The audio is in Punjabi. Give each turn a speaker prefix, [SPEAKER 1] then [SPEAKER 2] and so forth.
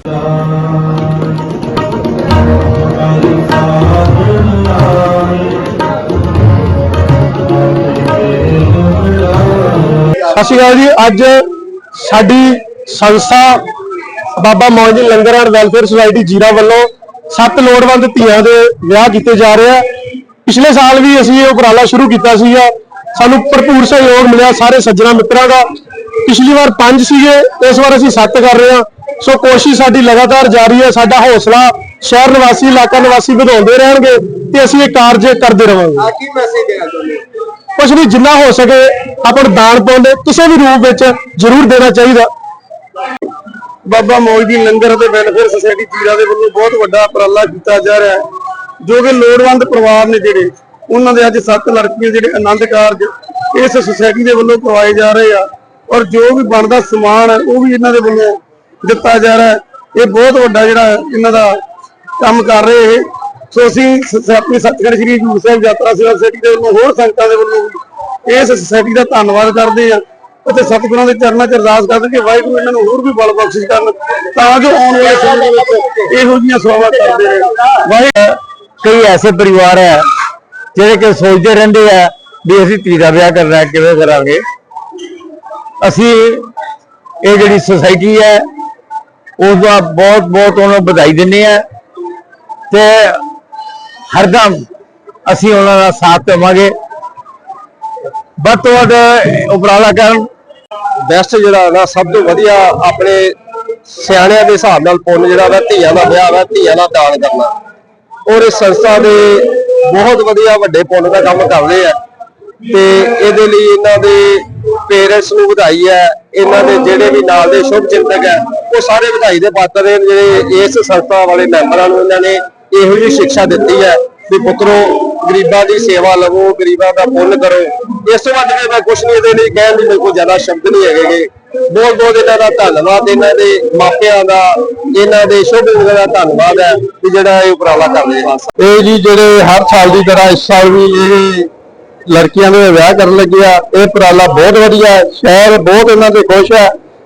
[SPEAKER 1] ਸਤਿ ਸ਼੍ਰੀ ਅਕਾਲ ਜੀ, ਅੱਜ ਸਾਡੀ ਸੰਸਥਾ Baba Mauji Langar and welfare society Zira ਵੱਲੋਂ ਸੱਤ ਲੋੜਵੰਦ ਧੀਆਂ ਦੇ ਵਿਆਹ ਕੀਤੇ ਜਾ ਰਹੇ ਆ। ਪਿਛਲੇ ਸਾਲ ਵੀ ਅਸੀਂ ਇਹ ਉਪਰਾਲਾ ਸ਼ੁਰੂ ਕੀਤਾ ਸੀਗਾ। ਸਾਨੂੰ ਭਰਪੂਰ ਸਹਿਯੋਗ ਮਿਲਿਆ ਸਾਰੇ ਸੱਜਣਾ ਮਿੱਤਰਾਂ ਦਾ। ਪਿਛਲੀ ਵਾਰ ਪੰਜ ਸੀਗੇ, ਇਸ ਵਾਰ ਅਸੀਂ ਸੱਤ ਕਰ ਰਹੇ ਹਾਂ। ਸੋ ਕੋਸ਼ਿਸ਼ ਸਾਡੀ ਲਗਾਤਾਰ ਜਾਰੀ ਹੈ ਸਾਡਾ ਹੌਸਲਾ ਸ਼ਹਿਰ ਨਿਵਾਸੀ ਇਲਾਕਾ ਨਿਵਾਸੀ ਵਧਾਉਂਦੇ ਰਹਿਣਗੇ ਤੇ ਅਸੀਂ ਇਹ ਕਾਰਜ ਕਰਦੇ ਰਵਾਂਗੇ
[SPEAKER 2] ਆ ਕੀ ਮੈਸੇਜ ਦੇਣਾ ਚਾਹੁੰਦੇ ਹੋ?
[SPEAKER 1] ਕੁਛ ਵੀ ਜਿੰਨਾ ਹੋ ਸਕੇ ਆਪਾਂ ਨੂੰ ਦਾਨ ਪਾਉਂਦੇ ਕਿਸੇ ਵੀ ਰੂਪ ਵਿੱਚ ਜ਼ਰੂਰ ਦੇਣਾ ਚਾਹੀਦਾ ਬਾਬਾ ਮੌਜਦੀ ਲੰਗਰ ਅਤੇ ਵੈਲਫੇਅਰ ਸੁਸਾਇਟੀ ਜੀਰਾ ਦੇ ਵੱਲੋਂ ਬਹੁਤ ਵੱਡਾ ਉਪਰਾਲਾ ਕੀਤਾ ਜਾ ਰਿਹਾ ਹੈ ਜੋ ਕਿ ਲੋੜਵੰਦ ਪਰਿਵਾਰ ਨੇ ਜਿਹੜੇ ਉਹਨਾਂ ਦੇ ਅੱਜ ਸੱਤ ਲੜਕੀਆਂ ਜਿਹੜੇ ਆਨੰਦ ਕਾਰਜ ਇਸ ਸੁਸਾਇਟੀ ਦੇ ਵੱਲੋਂ ਕਰਵਾਏ ਜਾ ਰਹੇ ਆ ਔਰ ਜੋ ਵੀ ਬਣਦਾ ਸਮਾਨ ਹੈ ਉਹ ਵੀ ਇਹਨਾਂ ਦੇ ਵੱਲੋਂ ਦਿੱਤਾ ਜਾ ਰਿਹਾ ਇਹ ਬਹੁਤ ਵੱਡਾ ਜਿਹੜਾ ਇਹਨਾਂ ਦਾ ਕੰਮ ਕਰ ਰਹੇ ਇਹ। ਸੋ ਅਸੀਂ ਸ- ਆਪਣੀ ਸਤਿਗੁਰੂ ਸ੍ਰੀ ਹਜ਼ੂਰ ਸਾਹਿਬ ਯਾਤਰਾ ਸੇਵਾ ਸੁਸਾਇਟੀ ਦੇ ਵੱਲੋਂ ਹੋਰ ਸੰਗਤਾਂ ਦੇ ਵੱਲੋਂ ਇਸ ਸੁਸਾਇਟੀ ਦਾ ਧੰਨਵਾਦ ਕਰਦੇ ਆ ਅਤੇ ਸਤਿਗੁਰਾਂ ਦੇ ਚਰਨਾਂ 'ਚ ਅਰਦਾਸ ਕਰਦੇ ਕਿ ਵਾਹਿਗੁਰੂ ਇਹਨਾਂ ਨੂੰ ਹੋਰ ਵੀ ਬਲ ਬਖਸ਼ਿਸ਼ ਕਰਨ ਤਾਂ ਜੋ ਆਉਣ ਵਾਲੇ ਸਮੇਂ ਦੇ ਵਿੱਚ ਇਹੋ ਜਿਹੀਆਂ ਸੇਵਾਵਾਂ ਕਰਦੇ ਰਹਿਣ ਵਾਹਿਗੁਰੂ
[SPEAKER 3] ਕਈ ਐਸੇ ਪਰਿਵਾਰ ਹੈ ਜਿਹੜੇ ਕਿ ਸੋਚਦੇ ਰਹਿੰਦੇ ਆ ਵੀ ਅਸੀਂ ਧੀ ਦਾ ਵਿਆਹ ਕਰਨਾ ਕਿਵੇਂ ਕਰਾਂਗੇ? ਅਸੀਂ ਇਹ ਜਿਹੜੀ ਸੁਸਾਇਟੀ ਹੈ ਉਸ ਦਾ ਬਹੁਤ ਬਹੁਤ ਉਹਨਾਂ ਨੂੰ ਵਧਾਈ ਦਿੰਦੇ ਆ ਤੇ ਹਰਦਮ ਅਸੀਂ ਉਹਨਾਂ ਦਾ ਸਾਥ ਦੇਵਾਂਗੇ। ਵੱਧ ਤੋਂ ਵੱਧ ਉਪਰਾਲਾ ਕਰਨ।
[SPEAKER 1] ਬੈਸਟ ਜਿਹੜਾ ਨਾ ਸਭ ਤੋਂ ਵਧੀਆ ਆਪਣੇ ਸਿਆਣਿਆਂ ਦੇ ਹਿਸਾਬ ਨਾਲ ਪੁੰਨ ਜਿਹੜਾ ਵਾ, ਧੀਆਂ ਦਾ ਵਿਆਹ ਵਾ, ਧੀਆਂ ਦਾ ਦਾਨ ਕਰਨਾ। ਔਰ ਇਸ ਸੰਸਥਾ ਦੇ ਬਹੁਤ ਵਧੀਆ ਵੱਡੇ ਪੁੰਨ ਦਾ ਕੰਮ ਕਰ ਰਹੇ ਆ। ਤੇ ਇਹਦੇ ਲਈ ਇਹਨਾਂ ਦੇ ਪੇਰੈਂਟਸ ਨੂੰ ਵਧਾਈ ਹੈ। ਇਹਨਾਂ ਦੇ ਜਿਹੜੇ ਵੀ ਨਾਲ ਦੇ ਸ਼ੁਭ ਚਿੰਤਕ ਹੈ ਉਹ ਸਾਰੇ ਵਧਾਈ ਦੇ ਪਾਤਰ ਨੇ ਜਿਹੜੇ ਇਸ ਸੰਸਥਾ ਵਾਲੇ ਮੈਂਬਰਾਂ ਨੂੰ ਇਹਨਾਂ ਨੇ ਇਹੋ ਜਿਹੀ ਸਿੱਖਿਆ ਦਿੱਤੀ ਹੈ ਵੀ ਪੁੱਤਰੋ, ਗਰੀਬਾਂ ਦੀ ਸੇਵਾ ਲਵੋ, ਗਰੀਬਾਂ ਦਾ ਪੁੰਨ ਕਰੋ। ਇਸ ਤੋਂ ਵੱਧ ਮੈਂ ਕੁਝ ਨਹੀਂ ਇਹਦੇ ਲਈ ਕਹਿਣ ਦੀ ਮੇਰੇ ਕੋਲ ਜ਼ਿਆਦਾ ਸ਼ਬਦ ਨਹੀਂ ਹੈਗੇ ਬਹੁਤ ਬਹੁਤ ਇਹਨਾਂ ਦਾ ਧੰਨਵਾਦ, ਇਹਨਾਂ ਦੇ ਮਾਪਿਆਂ ਦਾ, ਇਹਨਾਂ ਦੇ ਸ਼ੁਭ ਦਾ ਧੰਨਵਾਦ ਹੈ ਕਿ ਜਿਹੜਾ ਇਹ ਉਪਰਾਲਾ ਕਰ ਰਹੇ ਹਨ।
[SPEAKER 3] ਇਹ ਜੀ ਜਿਹੜੇ ਹਰ ਸਾਲ ਦੀ ਤਰ੍ਹਾਂ ਇਸ ਸਾਲ ਵੀ ਇਹ ਲੜਕੀਆਂ ਦੇ ਵਿਆਹ ਕਰਨ ਲੱਗੇ ਆ, ਇਹ ਉਪਰਾਲਾ ਬਹੁਤ ਵਧੀਆ ਹੈ, ਸ਼ਹਿਰ ਬਹੁਤ ਇਹਨਾਂ ਤੇ ਖੁਸ਼ ਹੈ।